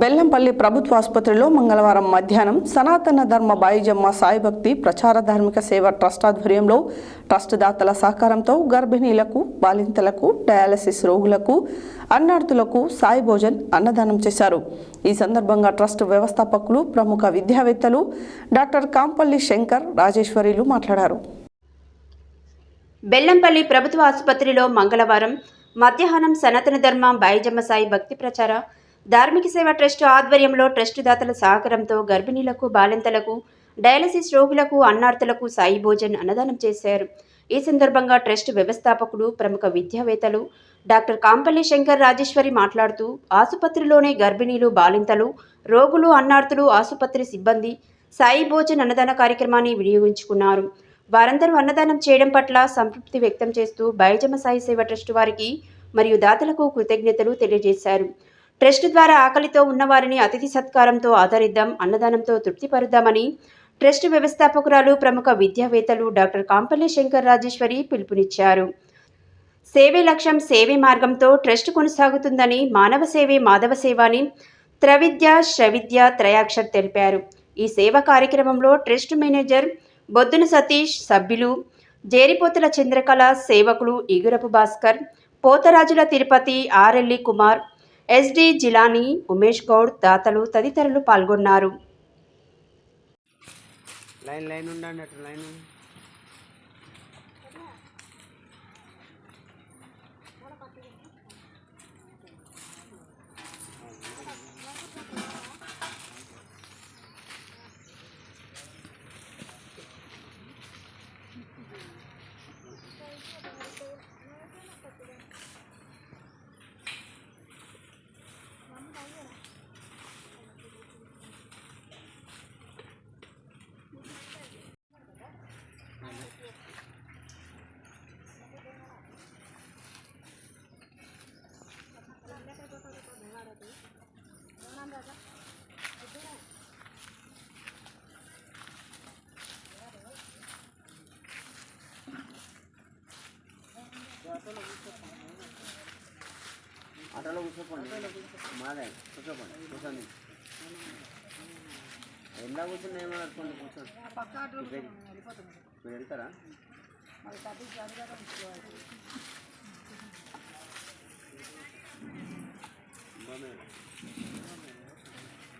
బెల్లంపల్లి ప్రభుత్వ ఆసుపత్రిలో మంగళవారం మధ్యాహ్నం సనాతన ధర్మ బాయిజమ్మ సాయిభక్తి ప్రచార ధార్మిక సేవ ట్రస్ట్ ఆధ్వర్యంలో ట్రస్ట్ దాతల సహకారంతో గర్భిణీలకు బాలింతలకు డయాలసిస్ రోగులకు అన్నార్థులకు సాయి భోజన్ అన్నదానం చేశారు. ఈ సందర్భంగా ట్రస్ట్ వ్యవస్థాపకులు ప్రముఖ విద్యావేత్తలు డాక్టర్ కాంపల్లి శంకర్ రాజేశ్వరిలు మాట్లాడారు. బెల్లంపల్లి ప్రభుత్వ ఆసుపత్రిలో మంగళవారం మధ్యాహ్నం సనాతన ధర్మ బాయిజమ్మ సాయి భక్తి ప్రచార ధార్మిక సేవ ట్రస్ట్ ఆధ్వర్యంలో ట్రస్ట్ దాతల సహకారంతో గర్భిణీలకు బాలింతలకు డయాలసిస్ రోగులకు అన్నార్థులకు సాయి భోజన్ అన్నదానం చేశారు. ఈ సందర్భంగా ట్రస్ట్ వ్యవస్థాపకుడు ప్రముఖ విద్యావేత్తలు డాక్టర్ కాంపల్లి శంకర్ రాజేశ్వరి మాట్లాడుతూ ఆసుపత్రిలోనే గర్భిణీలు బాలింతలు రోగులు అన్నార్థులు ఆసుపత్రి సిబ్బంది సాయి భోజన్ అన్నదాన కార్యక్రమాన్ని వినియోగించుకున్నారు. వారందరూ అన్నదానం చేయడం పట్ల సంతృప్తి వ్యక్తం చేస్తూ బైజమ సాయి సేవ ట్రస్ట్ వారికి మరియు దాతలకు కృతజ్ఞతలు తెలియజేశారు. ట్రస్ట్ ద్వారా ఆకలితో ఉన్నవారిని అతిథి సత్కారంతో ఆదరిద్దాం అన్నదానంతో తృప్తిపరుద్దామని ట్రస్ట్ వ్యవస్థాపకురాలు ప్రముఖ విద్యావేత్తలు డాక్టర్ కాంపల్లి శంకర్ రాజేశ్వరి పిలుపునిచ్చారు. సేవే లక్ష్యం సేవే మార్గంతో ట్రస్ట్ కొనసాగుతుందని మానవ సేవే మాధవ సేవ అని త్రవిద్య శ్రవిద్య త్రయాక్షర్ తెలిపారు. ఈ సేవ కార్యక్రమంలో ట్రస్ట్ మేనేజర్ బొద్దున సతీష్ సభ్యులు జేరిపోతుల చంద్రకళ సేవకులు ఇగురపు భాస్కర్ పోతరాజుల తిరుపతి ఆర్ఎల్లి కుమార్ ఎస్డి జిలానీ ఉమేష్ గౌడ్ దాతలు తదితరులు పాల్గొన్నారు. లైన్ లైన్ ఉండండి అటు లైన్. ఆటోలో కూర్చోపండి. మాదే కూర్చోపండి కూర్చోండి. ఎలా కూర్చొని ఏమో అనుకోండి కూర్చోండి. మీరు వెళ్తారా?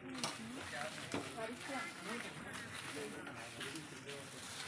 嗯嗯，好嘞，好的，谢谢。